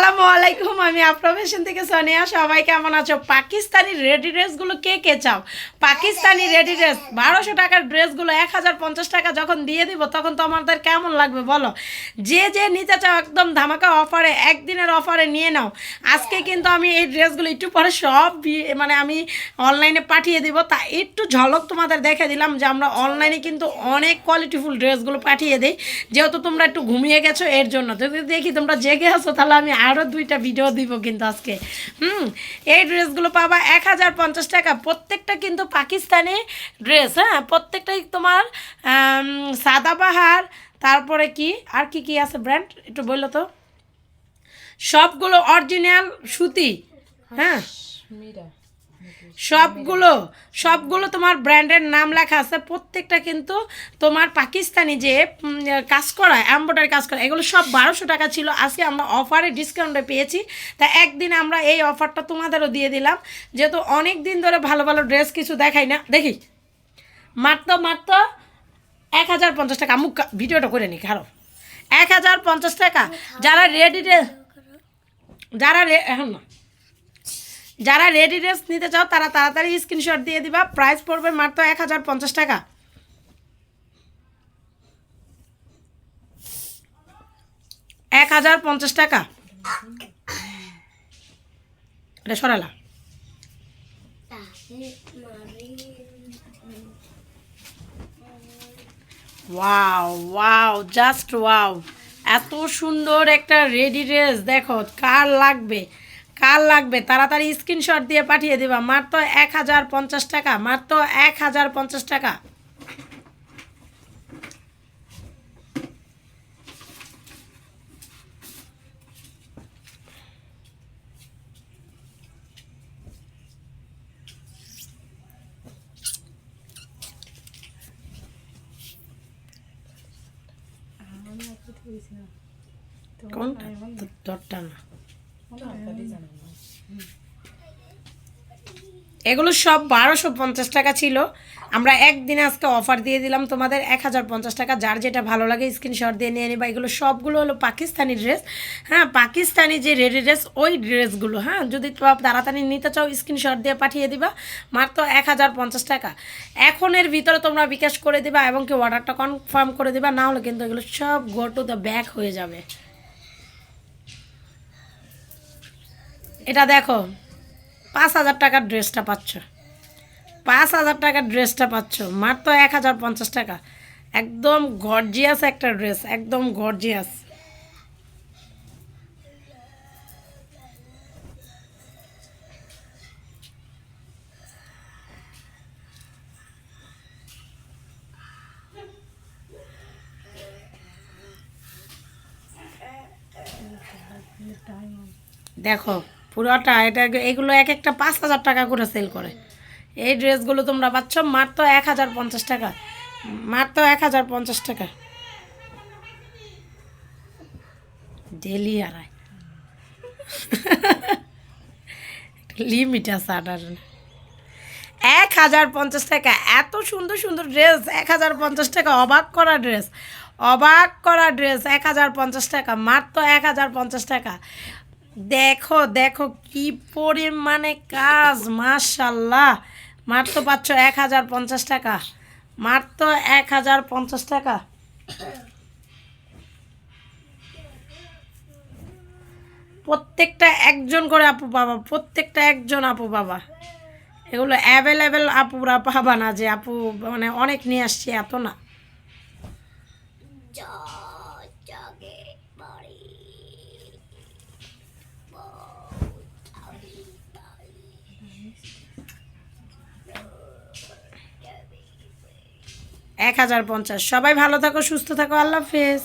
la আসসালামু আলাইকুম, আমি আপ্রভেশন থেকে সোনিয়া। সবাই কেমন আছো? পাকিস্তানি রেডি ড্রেসগুলো কে কে চাও? পাকিস্তানি রেডি ড্রেস, বারোশো টাকার ড্রেসগুলো, এক হাজার পঞ্চাশ টাকা যখন দিয়ে দিব, তখন তোমাদের কেমন লাগবে বলো? যে যে নিতে চাও, একদম ধামাকা অফারে, একদিনের অফারে নিয়ে নাও। আজকে কিন্তু আমি এই ড্রেসগুলো একটু পরে সব মানে আমি অনলাইনে পাঠিয়ে দিব। তা একটু ঝলক তোমাদের দেখে দিলাম যে আমরা অনলাইনে কিন্তু অনেক কোয়ালিটিফুল ড্রেসগুলো পাঠিয়ে দিই। যেহেতু তোমরা একটু ঘুমিয়ে গেছো, এর জন্য। যদি দেখি তোমরা জেগে আছো, তাহলে আমি আরও দুইটা ভিডিও দিব কিন্তু আজকে। হুম, এই ড্রেসগুলো পাবা এক হাজার পঞ্চাশ টাকা। প্রত্যেকটা কিন্তু পাকিস্তানি ড্রেস হ্যাঁ? প্রত্যেকটাই তোমার সাদা সাদাবাহার তারপরে কি? আর কি কি আছে ব্র্যান্ড একটু বলল তো। সবগুলো অরিজিনাল সুতি হ্যাঁ? সবগুলো সবগুলো তোমার ব্র্যান্ডের নাম লেখা আছে, প্রত্যেকটা কিন্তু তোমার পাকিস্তানি যে কাজ করা, এম্ব্রয়ডারি কাজ করা, এগুলো সব বারোশো টাকা ছিল। আজকে আমরা অফারে ডিসকাউন্টে পেয়েছি। তা একদিন আমরা এই অফারটা তোমাদেরও দিয়ে দিলাম। যেহেতু অনেক দিন ধরে ভালো ভালো ড্রেস কিছু দেখাই না, দেখি। মাত্র মাত্র এক হাজার পঞ্চাশ টাকা। আমুক ভিডিওটা করে নি খারো এক হাজার পঞ্চাশ টাকা। যারা রেডি যারা এখন না। যারা রেডি ড্রেস নিতে চাও, তারা তাড়াতাড়ি স্ক্রিনশট দিয়ে দিবা। প্রাইস পড়বে মাত্র এক হাজার পঞ্চাশ টাকা। এক হাজার পঞ্চাশ টাকা। এটা সরালা। Wow wow, just wow. এত সুন্দর একটা রেডি ড্রেস, দেখো, কার লাগবে? কার লাগবে? তাড়াতাড়ি স্ক্রিনশট দিয়ে পাঠিয়ে দিবা। মাত্র এক হাজার পঞ্চাশ টাকা। মাত্র এক হাজার পঞ্চাশ টাকা। কোনটা? দরটা না। এগুলো সব বারোশো পঞ্চাশ টাকা ছিল। আমরা একদিনে আজকে অফার দিয়ে দিলাম তোমাদের এক হাজার পঞ্চাশ টাকা। যার যেটা ভালো লাগে স্ক্রিনশট দিয়ে নিয়ে নিবা। এগুলো সবগুলো হলো পাকিস্তানি ড্রেস হ্যাঁ পাকিস্তানি যে রেডি ড্রেস ওই ড্রেসগুলো হ্যাঁ যদি তাড়াতাড়ি নিতে চাও স্ক্রিনশট দিয়ে পাঠিয়ে দিবা। মাত্র এক হাজার পঞ্চাশ টাকা। এখনের ভিতরে তোমরা বিকাশ করে দিবা এবং কি অর্ডারটা কনফার্ম করে দিবা। না হলে কিন্তু এগুলো সব গো টু দ্য ব্যাক হয়ে যাবে। এটা দেখো, পাঁচ হাজার টাকার ড্রেসটা পাচ্ছ। পাঁচ হাজার টাকার ড্রেসটা পাচ্ছ, মাত্র এক হাজার পঞ্চাশ টাকা। একদম গর্জিয়াস একটা ড্রেস, একদম গর্জিয়াস দেখো পুরোটা, এটা এগুলো এক একটা পাঁচ হাজার টাকা করে সেল করে। এই ড্রেসগুলো তোমরা পাচ্ছ মাত্র এক হাজার পঞ্চাশ টাকা। মাত্র এক হাজার পঞ্চাশ টাকা। ডেলি আড়াই। লিমিট আছে আটার। এক হাজার পঞ্চাশ টাকা। এত সুন্দর সুন্দর ড্রেস এক হাজার পঞ্চাশ টাকা। অবাক করা ড্রেস অবাক করা ড্রেস এক হাজার পঞ্চাশ টাকা। মাত্র এক হাজার পঞ্চাশ টাকা। দেখো দেখো কি পরিমাণে কাজ মাশাল্লাহ মাত্র পাচ্ছ এক হাজার পঞ্চাশ টাকা। মাত্র এক হাজার পঞ্চাশ টাকা। প্রত্যেকটা একজন করে আপু বাবা প্রত্যেকটা একজন আপু বাবা এগুলো অ্যাভেলেবেল আপুরা পাবা না যে আপু মানে অনেক নিয়ে আসছি, এত না। এক হাজার পঞ্চাশ। সবাই ভালো থাকো সুস্থ থাকো আল্লাহ হাফেজ।